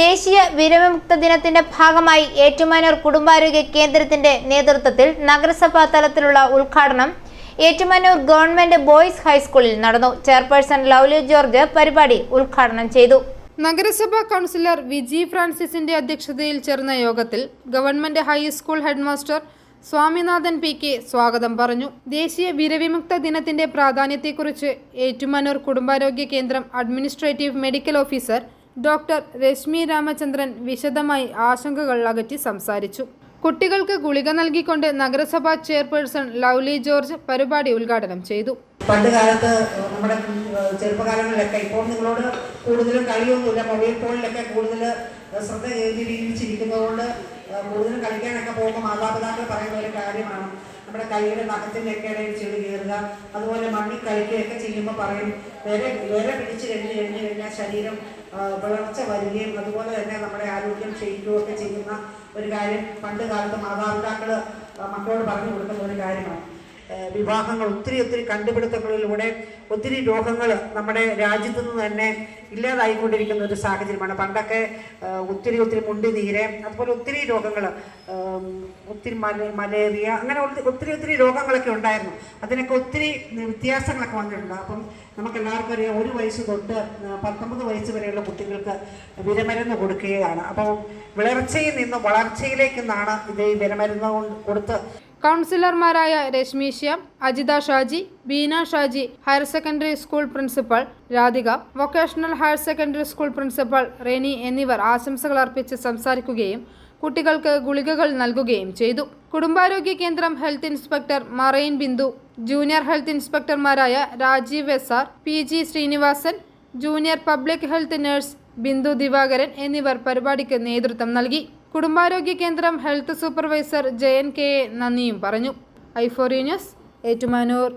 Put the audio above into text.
ദേശീയ വിരവിമുക്ത ദിനത്തിന്റെ ഭാഗമായി ഏറ്റുമാനൂർ കുടുംബാരോഗ്യ കേന്ദ്രത്തിന്റെ നേതൃത്വത്തിൽ നഗരസഭാ തലത്തിലുള്ള ഉദ്ഘാടനം ഏറ്റുമാനൂർ ഗവൺമെന്റ് ബോയ്സ് ഹൈസ്കൂളിൽ നടന്നു. ചെയർപേഴ്സൺ ലൗലി ജോർജ് പരിപാടി ഉദ്ഘാടനം ചെയ്തു. നഗരസഭാ കൗൺസിലർ വിജി ഫ്രാൻസിസിന്റെ അധ്യക്ഷതയിൽ ചേർന്ന യോഗത്തിൽ government high school headmaster Swaminathan P K സ്വാഗതം പറഞ്ഞു. ദേശീയ വിരവിമുക്ത ദിനത്തിന്റെ പ്രാധാന്യത്തെക്കുറിച്ച് ഏറ്റുമാനൂർ കുടുംബാരോഗ്യ കേന്ദ്രം administrative medical officer doctor Reshmi Ramachandran വിശദമായി ആശങ്കകൾ അകറ്റി സംസാരിച്ചു. കുട്ടികൾക്ക് ഗുളിക നൽകിക്കൊണ്ട് നഗരസഭാ ചെയർപേഴ്സൺ ലൗലി ജോർജ് പരിപാടി ഉദ്ഘാടനം ചെയ്തു. പണ്ട് കാലത്ത് നമ്മുടെ ചെറുപ്പകാലങ്ങളിലൊക്കെ ഇപ്പോൾ നിങ്ങളോട് കൂടുതലും കളിയൊന്നുമില്ല. മൊബൈൽ ഫോണിലൊക്കെ കൂടുതൽ ശ്രദ്ധ കേന്ദ്രീകരിച്ചിരിക്കുന്നതുകൊണ്ട് കൂടുതലും കളിക്കാനൊക്കെ പോകുമ്പോൾ മാതാപിതാക്കൾ പറയുന്ന ഒരു കാര്യമാണ്. നമ്മുടെ കൈയുടെ നഖത്തിന്റെയൊക്കെ ഇടയിൽ ചെളി കയറുക. അതുപോലെ മണ്ണിൽ കളിക്കുകയൊക്കെ ചെയ്യുമ്പോൾ പറയും വേറെ വേറെ പിടിച്ച് കഴിഞ്ഞ് കഴിഞ്ഞ് കഴിഞ്ഞാൽ ശരീരം വിളർച്ച വരികയും അതുപോലെ തന്നെ നമ്മുടെ ആരോഗ്യം ക്ഷയിക്കുകയും ഒക്കെ ചെയ്യുന്ന ഒരു കാര്യം പണ്ട് കാലത്ത് മാതാപിതാക്കൾ മക്കളോട് പറഞ്ഞു കൊടുക്കുന്ന ഒരു കാര്യമാണ്. വിവാഹങ്ങൾ ഒത്തിരി ഒത്തിരി കണ്ടുപിടുത്തങ്ങളിലൂടെ ഒത്തിരി രോഗങ്ങൾ നമ്മുടെ രാജ്യത്തു നിന്ന് തന്നെ ഇല്ലാതായിക്കൊണ്ടിരിക്കുന്ന ഒരു സാഹചര്യമാണ്. പണ്ടൊക്കെ ഒത്തിരി ഒത്തിരി മുണ്ടി നീര് അതുപോലെ ഒത്തിരി രോഗങ്ങൾ ഒത്തിരി മല മലേറിയ അങ്ങനെ ഒത്തി- ഒത്തിരി ഒത്തിരി രോഗങ്ങളൊക്കെ ഉണ്ടായിരുന്നു. അതിനൊക്കെ ഒത്തിരി വ്യത്യാസങ്ങളൊക്കെ വന്നിട്ടുണ്ട്. അപ്പം നമുക്ക് എല്ലാവർക്കും അറിയാം ഒരു വയസ്സ് തൊട്ട് പത്തൊമ്പത് വയസ്സ് വരെയുള്ള കുട്ടികൾക്ക് വിരമരുന്ന് കൊടുക്കുകയാണ്. അപ്പോൾ വിളർച്ചയിൽ നിന്ന് വളർച്ചയിലേക്ക് നിന്നാണ് ഇത് ഈ വിരമരുന്ന് കൊടുത്ത് കൗൺസിലർമാരായ Reshmi Shyam Ajitha Shaji Beena Shaji higher secondary school principal Radhika vocational higher secondary school principal Reni എന്നിവർ ആശംസകൾ അർപ്പിച്ച് സംസാരിക്കുകയും കുട്ടികൾക്ക് ഗുളികകൾ നൽകുകയും ചെയ്തു. കുടുംബാരോഗ്യ കേന്ദ്രം ഹെൽത്ത് ഇൻസ്പെക്ടർ മറൈൻ Bindu junior health ഇൻസ്പെക്ടർമാരായ Rajeev S R P G Srinivasan junior public health nurse Bindu Divakaran എന്നിവർ പരിപാടിക്ക് നേതൃത്വം നൽകി. കുടുംബാരോഗ്യ കേന്ദ്രം ഹെൽത്ത് സൂപ്പർവൈസർ ജയൻ കെ നന്ദിയും പറഞ്ഞു. ഐഫോറി ന്യൂസ് ഏറ്റുമാനൂർ.